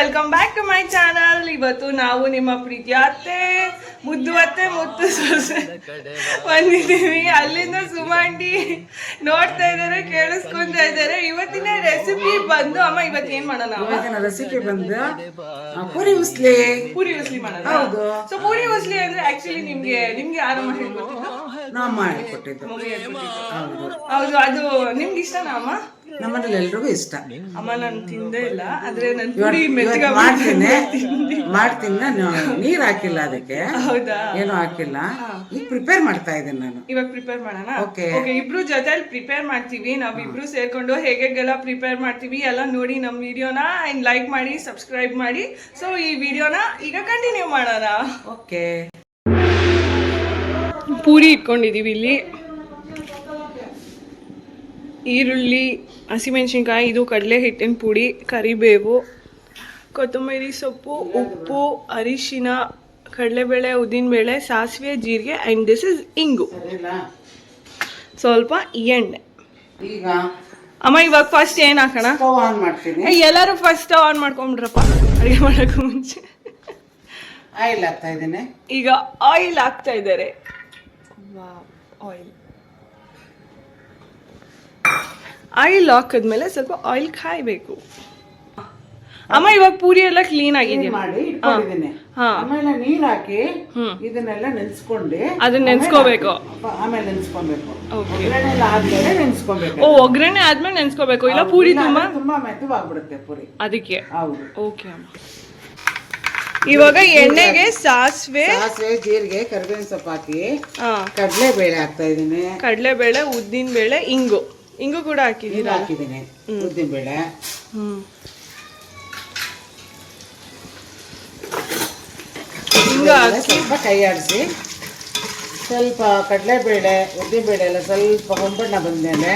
Welcome back to my channel ಇವತ್ತು ನಾವು ನಿಮ್ಮ ಪ್ರೀತಿಯ ಅತ್ತೆ ಮುದ್ದು ಅತ್ತೆ ಮುತ್ತು ಸೊಸೆ ಬಂದಿದ್ದೀವಿ. ಅಲ್ಲಿಂದ ಸುಮಾಂಡಿ ನೋಡ್ತಾ ಇದ್ದಾರೆ ಕೇಳಿಸ್ಕೊಂತಾ ಇದ್ದಾರೆ. ಇವತ್ತಿನ ರೆಸಿಪಿ ಬಂದು ಅಮ್ಮ ಇವತ್ತು ಏನ್ ಮಾಡೋಣ? ಇವತ್ತಿನ ರೆಸಿಪಿ ಬಂದು ಪೂರಿ ಉಸ್ಲಿ. ಪೂರಿ ಉಸ್ಲಿ ಮಾಡೋಣ. ಹೌದು. ಸೊ ಪೂರಿ ಉಸ್ಲಿ ಅಂದ್ರೆ ಆಕ್ಚುಲಿ ನಿಮ್ಗೆ ನಿಮ್ಗೆ ಯಾರು ಮಾಡಿ ಮಾಡಿಕೊಟ್ಟಿದ್ದು ಹೌದು ಹೌದು. ಅದು ನಿಮ್ಗೆ ಇಷ್ಟನಾ ಅಮ್ಮ? ನಮ್ಮನೇಲಿ ಎಲ್ರಿಗೂ ಇಷ್ಟ. ಅಮ್ಮ ನಾನು ತಿಂದೇ ಇಲ್ಲ ಆದ್ರೆ ನಾನು ಪೂರಿ ಮೆತ್ತಗ ಮಾಡ್ತೀನಿ. ಮಾಡ್ತೀನಿ. ನಾನು ನೀರ್ ಹಾಕಿಲ್ಲ ಅದಕ್ಕೆ. ಹೌದಾ? ಏನು ಹಾಕಿಲ್ಲ. ಈಗ ಪ್ರಿಪೇರ್ ಮಾಡ್ತಾ ಇದ್ದೀನಿ ನಾನು. ಇವಾಗ ಪ್ರಿಪೇರ್ ಮಾಡೋಣ? Okay. ಓಕೆ ಇಬ್ರು ಜೊತೆಲಿ ಪ್ರಿಪೇರ್ ಮಾಡ್ತೀವಿ. ನಾವ್ ಇಬ್ರು ಸೇರ್ಕೊಂಡು ಹೇಗೆಲ್ಲ ಪ್ರಿಪೇರ್ ಮಾಡ್ತೀವಿ ಎಲ್ಲ ನೋಡಿ ನಮ್ಮ ವಿಡಿಯೋನ ಲೈಕ್ ಮಾಡಿ ಸಬ್ಸ್ಕ್ರೈಬ್ ಮಾಡಿ. ಸೊ ಈ ವಿಡಿಯೋನ ಈಗ ಕಂಟಿನ್ಯೂ ಮಾಡೋಣ. ಓಕೆ. ಪೂರಿ ಇಟ್ಕೊಂಡಿದೀವಿ ಇಲ್ಲಿ. ಈರುಳ್ಳಿ ಹಸಿಮೆಣಸಿನ್ಕಾಯಿ ಇದು ಕಡಲೆ ಹಿಟ್ಟಿನ ಪುಡಿ ಕರಿಬೇವು ಕೊತ್ತಂಬರಿ ಸೊಪ್ಪು ಉಪ್ಪು ಅರಿಶಿನ ಕಡಲೆಬೇಳೆ ಉದ್ದಿನಬೇಳೆ ಸಾಸಿವೆ ಜೀರಿಗೆ ಆ್ಯಂಡ್ ದಿಸ್ ಇಸ್ ಇಂಗು. ಸ್ವಲ್ಪ ಎಣ್ಣೆ. ಈಗ? ಅಮ್ಮ ಇವಾಗ ಫಸ್ಟ್ ಏನು ಹಾಕೋಣ? ಆನ್ ಮಾಡ್ತೀನಿ. ಎಲ್ಲರೂ ಫಸ್ಟ್ ಆನ್ ಮಾಡ್ಕೊಂಡ್ರಪ್ಪ ಅಡುಗೆ ಮಾಡೋಕ್ಕೂ ಮುಂಚೆ. ಆಯಿಲ್ ಹಾಕ್ತಾ ಇದ್ದೀನಿ. ಈಗ ಆಯಿಲ್ ಹಾಕ್ತಾ ಇದ್ದಾರೆ. ಆಯಿಲ್ ಆಯಿಲ್ ಹಾಕಿದ್ಮೇಲೆ ಸ್ವಲ್ಪ ಆಯಿಲ್ ಕಾಯ್ಬೇಕು. ಅಮ್ಮ ಇವಾಗ ಪೂರಿ ಎಲ್ಲ ಕ್ಲೀನ್ ಆಗಿದೆ ಮಾಡಿ ಇಟ್ಕೊಂಡಿದ್ದೀನಿ. ಆಮೇಲೆ ನೀರ್ ಹಾಕಿ ಇದನ್ನೆಲ್ಲ ನೆನ್ಸ್ಕೊಂಡು ಅದನ್ನ ನೆನ್ಸ್ಕೋಬೇಕು. ಆಮೇಲೆ- ನೆನ್ಸ್ಕೊಬೇಕು. ಒಗ್ಗರಣೆ ಆದ್ಮೇಲೆ ನೆನ್ಸ್ಕೊಬೇಕು. ಓ ಒಗ್ಗರಣೆ ಆದ್ಮೇಲೆ ನೆನ್ಸ್ಕೋಬೇಕು. ಇಲ್ಲ ಪೂರಿ ತುಂಬಾ? ತುಂಬಾ ಮೆತ್ತವಾಗ್ಬಿಡುತ್ತೆ ಪುರಿ. ಅದಕ್ಕೆ? ಹೌದು. ಓಕೆ ಅಮ್ಮ. ಇವಾಗ ಎಣ್ಣೆಗೆ ಸಾಸಿವೆ. ಸಾಸಿವೆ ಜೀರಿಗೆ ಕರಿಬೇವಿನ ಸೊಪ್ಪು ಹಾಕಿ ಕಡಲೆ ಬೇಳೆ ಹಾಕ್ತಾ ಇದೀನಿ ಕಡಲೆಬೇಳೆ ಉದ್ದಿನ ಬೇಳೆ ಇಂಗು. ಇಂಗು ಕೂಡ ಹಾಕಿದ್ದೀರಾ ಹಾಕಿದ್ದೀನಿ ಉದ್ದಿನ ಬೇಳೆ. ಹ್ಮ್. ಹಿಂಗ ಸ್ವಲ್ಪ ಕೈ ಆಡಿಸಿ. ಸ್ವಲ್ಪ ಕಡಲೆಬೇಳೆ ಉದ್ದಿನ ಬೇಳೆ ಎಲ್ಲ ಸ್ವಲ್ಪ ಹೊಂಬಣ್ಣ ಬಂದ್ಮೇಲೆ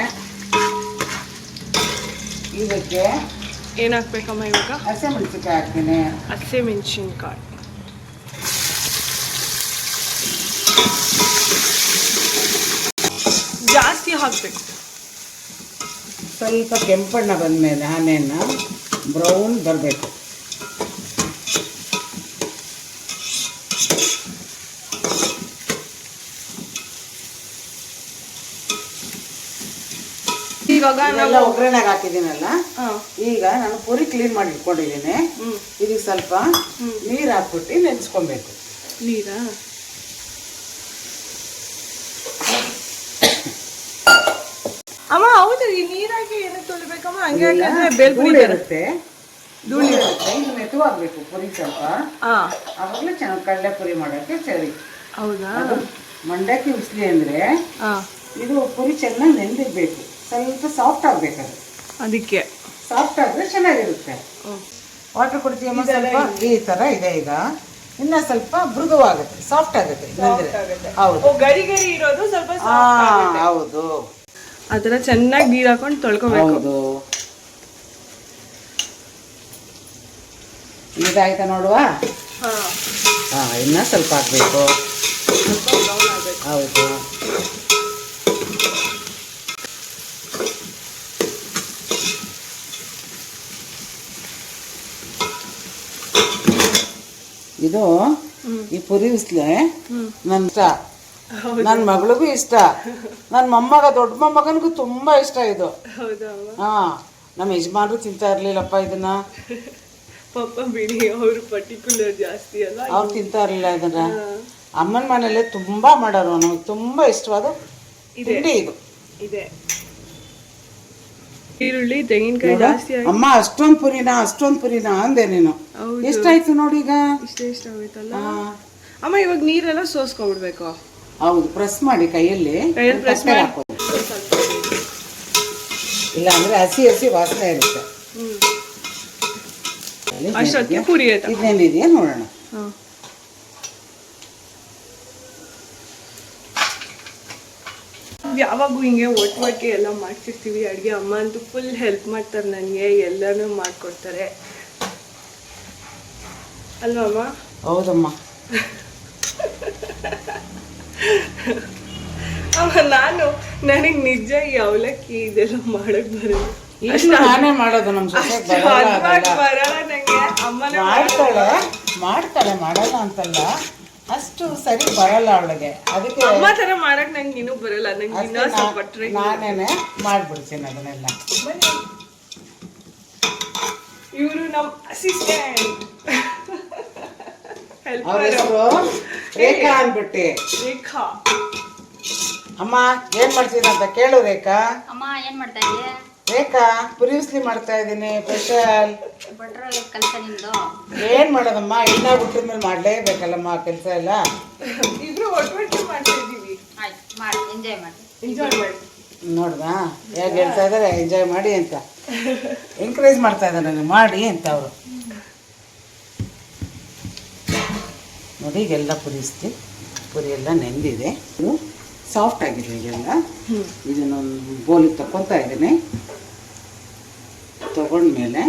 ಇದಕ್ಕೆ ಏನ್ ಹಾಕ್ಬೇಕಮ್ಮ ಇವಾಗ? ಹಸಿಮೆಣಸಿನ್ಕಾಯಿ ಹಾಕ್ತೀನಿ. ಹಸಿ ಮೆಣಸಿನ್ಕಾಯಿ. ಜಾಸ್ತಿ ಹಾಕ್ಬೇಕು. ಸ್ವಲ್ಪ ಕೆಂಪಣ್ಣ ಬಂದಮೇಲೆ ಆಮೇಲೆ ಬ್ರೌನ್ ಬರಬೇಕು. ಇವಾಗ ನಾವು ಒಗ್ಗರಣೆಗೆ ಹಾಕಿದ್ದೀನಲ್ಲ? ಈಗ ನಾನು ಪುರಿ ಕ್ಲೀನ್ ಮಾಡಿ ಇಟ್ಕೊಂಡಿದ್ದೀನಿ. ಇದಕ್ಕೆ ಸ್ವಲ್ಪ ನೀರು ಹಾಕ್ಬಿಟ್ಟು ನೆನೆಸ್ಕೊಬೇಕು. ನೀರಾ? ಅಮ್ಮ ಹೌದು ಈ ನೀರಾಗಿ ಏನಕ್ಕೆ ತೊಳಿಬೇಕಮ್ಮ ಹಂಗೆ ಹಾಕಿದ್ರೆ ಬೇಲ್ ಧೂಳು ಇರುತ್ತೆ. ಧೂಳು ಇರುತ್ತೆ. ಇದು ಮೆತುವಾಗಬೇಕು ಪುರಿ ಸ್ವಲ್ಪ. ಹಾ ಆವಾಗಲೇ ಚೆನ್ನಾಗಿ ಕಡಲೆ ಪುರಿ ಮಾಡೋಕ್ಕೆ ಸರಿ. ಹೌದಾ? ಅದು ಮಂಡಕ್ಕಿ ಉಸ್ಲಿ ಅಂದರೆ ಹಾ ಇದು ಪುರಿ ಚೆನ್ನಾಗಿ ನೆಂದಿರಬೇಕು. ಸ್ವಲ್ಪ ಸಾಫ್ಟ್ ಆಗಬೇಕು ಅದು. ಅದಕ್ಕೆ. ಸಾಫ್ಟ್ ಆದರೆ ಚೆನ್ನಾಗಿರುತ್ತೆ. ವಾಟರ್ ಕೊಡ್ತೀವಿ ಸ್ವಲ್ಪ ಈ ಥರ ಇದೆ ಈಗ. ಇನ್ನ ಸ್ವಲ್ಪ ಮೃದುವಾಗುತ್ತೆ. ಸಾಫ್ಟ್ ಆಗುತ್ತೆ. ಹೌದು. ಓ ಗರಿ ಗರಿ ಇರೋದು ಸ್ವಲ್ಪ ಹೌದು. ಆ ಥರ ಚೆನ್ನಾಗಿ ನೀರು ಹಾಕೊಂಡು ತೊಳ್ಕೊಬೇಕು. ಹೌದು. ಇದಾಯ್ತಾ ನೋಡುವ? ಹಾ. ಇನ್ನ ಸ್ವಲ್ಪ ಹಾಕ್ಬೇಕು. ಹೌದು. ಇದು ಈ ಪುರಿ ಉಸ್ಲೆ ನನ್ನ ನನ್ನ ಮಗಳಿಗೂ ಇಷ್ಟ. ನನ್ನ ಮೊಮ್ಮಗ ದೊಡ್ಡ ಮೊಮ್ಮಗನಿಗೂ ತುಂಬಾ ಇಷ್ಟ ಇದು. ಹಾ ನಮ್ಮ ಯಜಮಾನರು ತಿಂತಾ ಇರ್ಲಿಲ್ಲಪ್ಪ ಇದನ್ನ. ಪಾಪ ಬಿಡಿ ಅವರು ಪರ್ಟಿಕ್ಯುಲರ್ ಜಾಸ್ತಿ ಅಲ್ಲ. ಅವ್ರು ತಿಂತಾ ಇರ್ಲಿಲ್ಲ ಇದನ್ನ. ಅಮ್ಮನ ಮನೇಲೆ ತುಂಬಾ ಮಾಡೋರು ನಮಗೆ ತುಂಬಾ ಇಷ್ಟವಾದ ತಿಂಡಿ ಇದು. ಇದೆ. ಈರುಳ್ಳಿ ತೆಂಗಿನಕಾಯಿ ಜಾಸ್ತಿ ಅಮ್ಮ ಅಷ್ಟೊಂದ್ ಪುರಿನ ಅಷ್ಟೊಂದ್ ಪುರಿನ ಅಂದೆ ನೀನು. ಇಷ್ಟ ಎಷ್ಟಾಯ್ತು ನೋಡಿ ಈಗ? ಇಷ್ಟ ಇಷ್ಟ ಆಯ್ತಲ್ಲ ಅಮ್ಮ ಇವಾಗ ನೀರೆಲ್ಲ ಸೋಸ್ಕೊಬಿಡ್ಬೇಕು ಹೌದು ಪ್ರೆಸ್ ಮಾಡಿ ಕೈಯಲ್ಲಿ. ಪ್ರೆಸ್ ಮಾಡಿ. ಹಾಕೋದು. ಇಲ್ಲ ಅಂದ್ರೆ ಹಸಿ ಹಸಿ ವಾಸನೆ ಇರುತ್ತೆ. ಅಷ್ಟೊತ್ತಿಗೆ ಪೂರಿ ಆಯ್ತಾ ಇದೇನಿದೆಯಾ ನೋಡೋಣ. ಯಾವಾಗೂ ಹಿಂಗೆ ಒಟ್ಟು ಒಟ್ಟಿಗೆ ಎಲ್ಲ ಮಾಡ್ತಿರ್ತೀವಿ. ಅಡುಗೆ ಅಮ್ಮ ಅಂತೂ ಫುಲ್ ಹೆಲ್ಪ್ ಮಾಡ್ತಾರೆ ನನಗೆ. ಎಲ್ಲನೂ ಮಾಡಿಕೊಡ್ತಾರೆ. ಅಲ್ವಾ ಅಮ್ಮ? ಹೌದಮ್ಮ. ಅಮ್ಮ ನಾನು ನನಗೆ ನಿಜ ಈ ಅವಲಕ್ಕಿ ಇದೆಲ್ಲ ಮಾಡಕ್ ಬರಲ್ಲ. ಈಗಲೂ ನಾನೇ ಮಾಡೋದು ನಮ್ಮ ಅಷ್ಟು ಬರಲ್ಲ ಹದ್ವಾಗಿ ಅದೆಲ್ಲ. ಬರಲ್ಲ ನಂಗೆ. ಅಮ್ಮ ಮಾಡ್ತಾಳೆ ಮಾಡ್ತಾಳೆ. ಮಾಡಲ್ಲ ಅಂತಲ್ಲ. ಅಷ್ಟು ಸರಿ ಬರಲ್ಲ ಅವಳಿಗೆ. ಅದಕ್ಕೆ ಅಮ್ಮ ತರ ಮಾಡಕ್ ನಂಗೆ ಇನ್ನೂ ಬರಲ್ಲ. ನಂಗೆ ಇನ್ನೂ ಅದಕ್ಕೆ ಸ್ವಲ್ಪ ನಾ- ಟ್ರೈ ನಾನೇನೆ ಮಾಡ್ಬಿಡ್ತೀನಿ ಅದನ್ನೆಲ್ಲ. ಇವರು ನಮ್ಮ ಅಸಿಸ್ಟೆಂಟ್ ಅವ್ರ ಹೆಲ್ಪರ್ ಹೆಸರು ರೇಖಾ ಅಂದ್ಬಿಟ್ಟು. ರೇಖಾ ಅಮ್ಮ ಏನ್ ಮಾಡ್ತೀನಿ ಅಂತ ಕೇಳು ರೇಖಾ. ಅಮ್ಮ ಏನ್ ಮಾಡ್ತಾ ಇದೀಯ ರೇಖಾ ಪುರಿಸ್ಲಿ ಮಾಡ್ತಾ ಇದ್ದೀನಿ ಸ್ಪೆಷಲ್. ಭಟ್ರ ಕೆಲಸ ನಿಂದು ಏನ್ ಮಾಡೋದಮ್ಮ ಇನ್ನ ಬಿಟ್ಟಿದ ಮೇಲೆ ಮಾಡ್ಲೇಬೇಕಲ್ಲಮ್ಮ ಕೆಲಸ ಎಲ್ಲ? ಇಬ್ರು ಒಟ್ಟು ಮಾಡ್ತಾ ಇದೀವಿ ಆಯ್ತು ಮಾಡಿ ಎಂಜಾಯ್ ಮಾಡಿ. ಎಂಜಾಯ್ ಮಾಡಿ. ನೋಡ್ದಾ? ಹೇಗೆ ಹೇಳ್ತಾ ಇದಾರೆ ಎಂಜಾಯ್ ಮಾಡಿ ಅಂತ. ಎಂಕರೇಜ್ ಮಾಡ್ತಾ ಇದ್ದಾರೆ ನನಗೆ ಮಾಡಿ ಅಂತ ಅವರು. ನೋಡಿ ಈಗೆಲ್ಲ ಪುರಿಸ್ತಿ ಪುರಿ ಎಲ್ಲ ನೆಂದಿದೆ. ಇದು ಸಾಫ್ಟ್ ಆಗಿದೆ ಈಗೆಲ್ಲ ಇದನ್ನೊಂದು ಬೋಲಿ ತಗೊತಾ ಇದ್ದೀನಿ. ತಗೊಂಡ್ಮೇಲೆ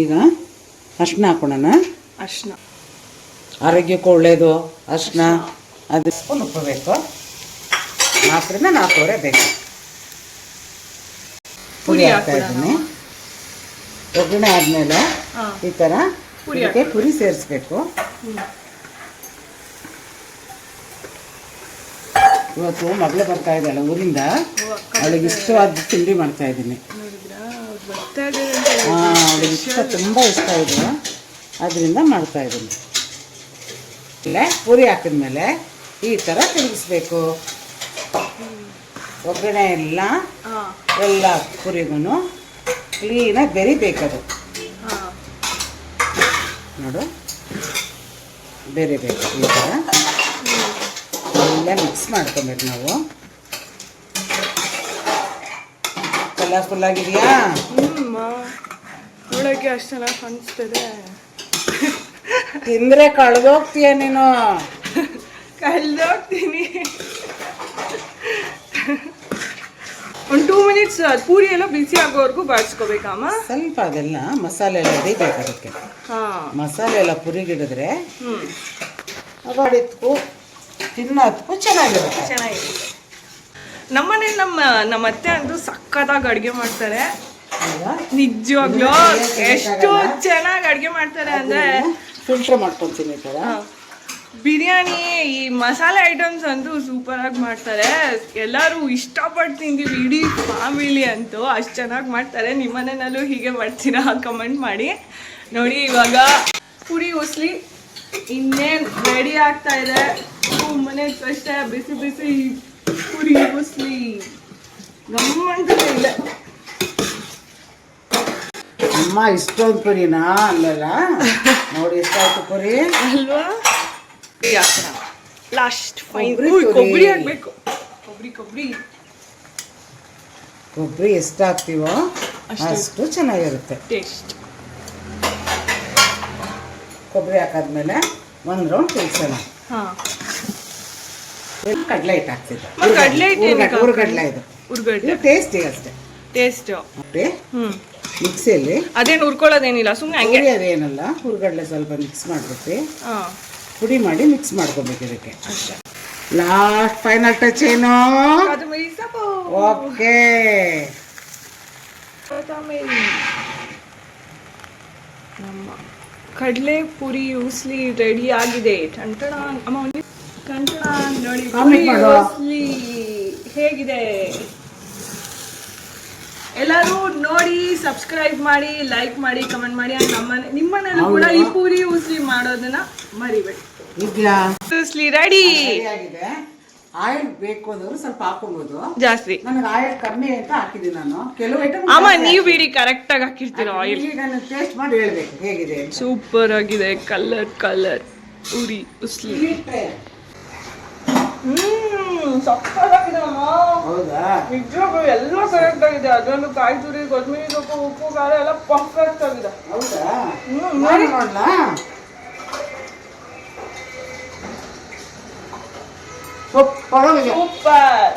ಈಗ ಅರ್ಶಿನ ಹಾಕೋಣ ಅರ್ಶನ ಆರೋಗ್ಯಕ್ಕೂ ಒಳ್ಳೇದು. ಅರ್ಶಿನ ಅದು ಸ್ಪೂನ್ ಉಪ್ಪು ಬೇಕು. ನಾಲ್ಕರಿಂದ ನಾಲ್ಕೂವರೆ ಬೇಕು. ಪುರಿ ಹಾಕ್ತಾ ಇದ್ದೀನಿ. ಒಗ್ಗರಣೆ ಆದಮೇಲೆ ಈ ತರ ಪುರಿ ಇದಕ್ಕೆ ಪುರಿ ಸೇರಿಸ್ಬೇಕು. ಇವತ್ತು ಮಗಳು ಬರ್ತಾ ಇದ್ದಾಳೆ ಊರಿಂದ. ಅವಳಿಗೆ ಇಷ್ಟವಾದ ತಿಂಡಿ ಮಾಡ್ತಾ ಇದ್ದೀನಿ. ಹಾಂ ಅವಳಿಗೆ ಇಷ್ಟ ತುಂಬ ಇಷ್ಟ ಇದೆ. ಅದರಿಂದ ಮಾಡ್ತಾ ಇದ್ದೀನಿ. ಇಲ್ಲ ಪೂರಿ ಹಾಕಿದ್ಮೇಲೆ ಈ ಥರ ತಿರುಗಿಸ್ಬೇಕು. ಒಗ್ಗರಣೆ ಎಲ್ಲ ಎಲ್ಲ ಪುರಿಗೂ ಕ್ಲೀನಾಗಿ ಬೆರಿಬೇಕದು. ನೋಡು. ಬೆರಿಬೇಕು ಈ ಥರ. ಎಲ್ಲ ಮಿಕ್ಸ್ ಮಾಡ್ಕೊಬೇಕು ನಾವು. ಕಲರ್ಫುಲ್ ಆಗಿದೆಯಾ? ನೋಡೋಕ್ಕೆ ನೋಡೋಕೆ ಅಷ್ಟು ಚೆನ್ನಾಗಿ ಕಾಣಿಸ್ತದೆ ತಿಂದರೆ ಕಳೆದೋಗ್ತೀಯ ನೀನು. ಕಲ್ದೋಗ್ತೀನಿ ಒಂದು ಟೂ ಮಿನಿಟ್ಸ್ ಪೂರಿ ಎಲ್ಲ ಬಿಸಿ ಆಗೋವರೆಗೂ ಬಾಡಿಸ್ಕೋಬೇಕಮ್ಮ ಸ್ವಲ್ಪ ಅದೆಲ್ಲ ಮಸಾಲೆ ಎಲ್ಲ ಹಿಡಿಬೇಕು ಅದಕ್ಕೆ ಹಾ. ಮಸಾಲೆ ಎಲ್ಲ ಪುರಿಗಿಡಿದ್ರೆ ಹ್ಞೂ ತಿನ್ನೋದಕ್ಕೂ ಚೆನ್ನಾಗಿರುತ್ತೆ. ಚೆನ್ನಾಗಿದೆ ನಮ್ಮನೇಲಿ ನಮ್ಮ ನಮ್ಮ ಅತ್ತೆ ಅಂದ್ರು ಸಕ್ಕತ್ತಾಗಿ ಅಡುಗೆ ಮಾಡ್ತಾರೆ? ನಿಜವಾಗ್ಲೂ ಎಷ್ಟು ಚೆನ್ನಾಗಿ ಅಡುಗೆ ಮಾಡ್ತಾರೆ ಅಂದ್ರೆ ಫಿಲ್ಟರ್ ಮಾಡ್ಕೊತೀನಿ ಈ ಥರ. ಬಿರಿಯಾನಿ ಈ ಮಸಾಲೆ ಐಟಮ್ಸ್ ಅಂತೂ ಸೂಪರಾಗಿ ಆಗಿ ಮಾಡ್ತಾರೆ. ಎಲ್ಲರೂ ಇಷ್ಟಪಟ್ಟು ತಿಂತೀವಿ ಇಡೀ ಫ್ಯಾಮಿಲಿ ಅಂತೂ ಅಷ್ಟು ಚೆನ್ನಾಗಿ ಮಾಡ್ತಾರೆ. ನಿಮ್ಮ ಮನೆಯಲ್ಲೂ ಹೀಗೆ ಮಾಡ್ತೀರಾ ಕಮೆಂಟ್ ಮಾಡಿ. ನೋಡಿ ಇವಾಗ ಪುರಿ ಉಸ್ಲಿ ಇನ್ನೇನು ರೆಡಿ ಆಗ್ತಾ ಇದೆ. ಮನೆ ಅಷ್ಟೇ ಬಿಸಿ ಬಿಸಿ ಪುರಿ ಉಸ್ಲಿ. ಗಮ್ಮಂತೂ ಇದೆ. ಅಮ್ಮ ಇಷ್ಟೊಂದು ಪುರಿನಾ? ಅಲ್ಲಲ್ಲ? ನೋಡಿ ಎಷ್ಟಾಯ್ತು ಪುರಿ? ಅಲ್ವಾ? ಲಾಸ್ಟ್ ಫೈನ್ ಕೊಬ್ಬರಿ ಹಾಕ್ಬೇಕು ಕೊಬ್ಬರಿ ಕೊಬ್ಬರಿ ಕೊಬ್ಬರಿ ಎಷ್ಟು ಹಾಕ್ತೀವೋ ಅಷ್ಟು. ಚೆನ್ನಾಗಿರುತ್ತೆ. ಟೇಸ್ಟ್ ಕೊಬ್ಬರಿ ಹಾಕಾದ್ಮೇಲೆ ಒಂದು ರೌಂಡ್ ತಿಳ್ಸೋಣ. ಕಡಲೆ ಹಿಟ್ಟು ಹಾಕ್ತಿದ್ದೆ ಕಡಲೆ ಹಿಟ್ಟು ಹಾಕ್ಬೇಕು? ಇದು. ಉರ್ಗಡ್ಡೆ ಇದು ಟೇಸ್ಟಿಗೆ ಅಷ್ಟೇ. ಟೇಸ್ಟ್ ಮಿಕ್ಸಿಯಲ್ಲಿ ಅದೇನು ಹುರ್ಕೊಳ್ಳೋದೇನಿಲ್ಲ ಸುಮ್ಮನೆ ಹಂಗೆ. ಅದೇನಲ್ಲ ಹುರ್ಗಡ್ಲೆ ಸ್ವಲ್ಪ ಮಿಕ್ಸ್ ಮಾಡ್ಬಿಟ್ಟು ಹಾ. ಪುಡಿ ಮಾಡಿ ಮಿಕ್ಸ್ ಮಾಡ್ಕೊಬೇಕು ಇದಕ್ಕೆ. ಲಾಸ್ಟ್ ಫೈನಲ್ ಟಚ್ ಏನು? ಓಕೆ ನಮ್ಮ ಕಡಲೆ ಪುರಿ ಉಸ್ಲಿ ರೆಡಿ ಆಗಿದೆ. ಟಂಟಣ ಅಮ್ಮ ನೋಡಿ ಹೇಗಿದೆ? ಎಲ್ಲರೂ ನೋಡಿ ಸಬ್ಸ್ಕ್ರೈಬ್ ಮಾಡಿ ಲೈಕ್ ಮಾಡಿ ಕಮೆಂಟ್ ಮಾಡಿ and ನಮ್ಮನೆ ನಿಮ್ಮನೇಲೂ ಕೂಡ ಈ ಪೂರಿ ಉಸ್ಲಿ ಮಾಡೋದನ್ನ ಮರಿಬೇಡಿ. ಇದೆಯಾ? ಉಸ್ಲಿ ರೆಡಿ ಆಗಿದೆ ಆಯಿಲ್ ಬೇಕು ಅಂದ್ರೆ ಸ್ವಲ್ಪ ಹಾಕೋಬಹುದು ಜಾಸ್ತಿ. ನನಗೆ ಆಯಿಲ್ ಕಮ್ಮಿ ಅಂತ ಹಾಕಿದ್ದೀನಿ ನಾನು. ಕೆಲವು ಐಟಮ್ ಅಮ್ಮ ನೀವು ಬಿಡಿ ಕರೆಕ್ಟ್ ಆಗಿ ಹಾಕಿರ್ತೀರ ಆಯಿಲ್. ನಾನು ಟೇಸ್ಟ್ ಮಾಡಿ ಹೇಳ್ಬೇಕು ಹೇಗಿದೆ ಅಂತ. ಸೂಪರ್ ಆಗಿದೆ ಕಲರ್ ಕಲರ್ ಉರಿ ಉಸ್ಲಿ. ಹ್ಮ್. ಸಕ್ಕತ್ತಾಗಿದೆ ಅಮ್ಮ. ಹೌದಾ? ನಿಜವಾಗ್ಲೂ ಎಲ್ಲ ಕರೆಕ್ಟ್ ಆಗಿದೆ. ಅದರಲ್ಲೂ ಕಾಯಿ ತುರಿ ಕೊತ್ತಂಬರಿ ಸೊಪ್ಪು ಉಪ್ಪು ಖಾರ ಎಲ್ಲ ಪರ್ಫೆಕ್ಟ್ ಆಗಿದೆ. ಹೌದಾ? ಹ್ಮ್ ನೋಡಿ ನೋಡ್ಲಾ ಸೂಪರ್.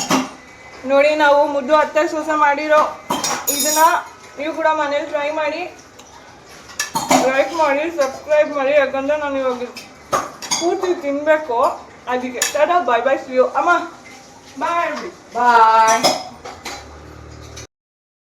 ನೋಡಿ ನಾವು ಮುದ್ದು ಅತ್ತೆ ಸೋಸೆ ಮಾಡಿರೋ ಇದನ್ನ ನೀವು ಕೂಡ ಮನೇಲಿ ಟ್ರೈ ಮಾಡಿ. ಲೈಕ್ ಮಾಡಿ ಸಬ್ಸ್ಕ್ರೈಬ್ ಮಾಡಿ. ಯಾಕಂದ್ರೆ ನಾನು ಇವಾಗ ಪೂರ್ತಿ ತಿನ್ಬೇಕು. ಅದಕ್ಕೆ tata bye bye see you ಅಮ್ಮ. Bye bye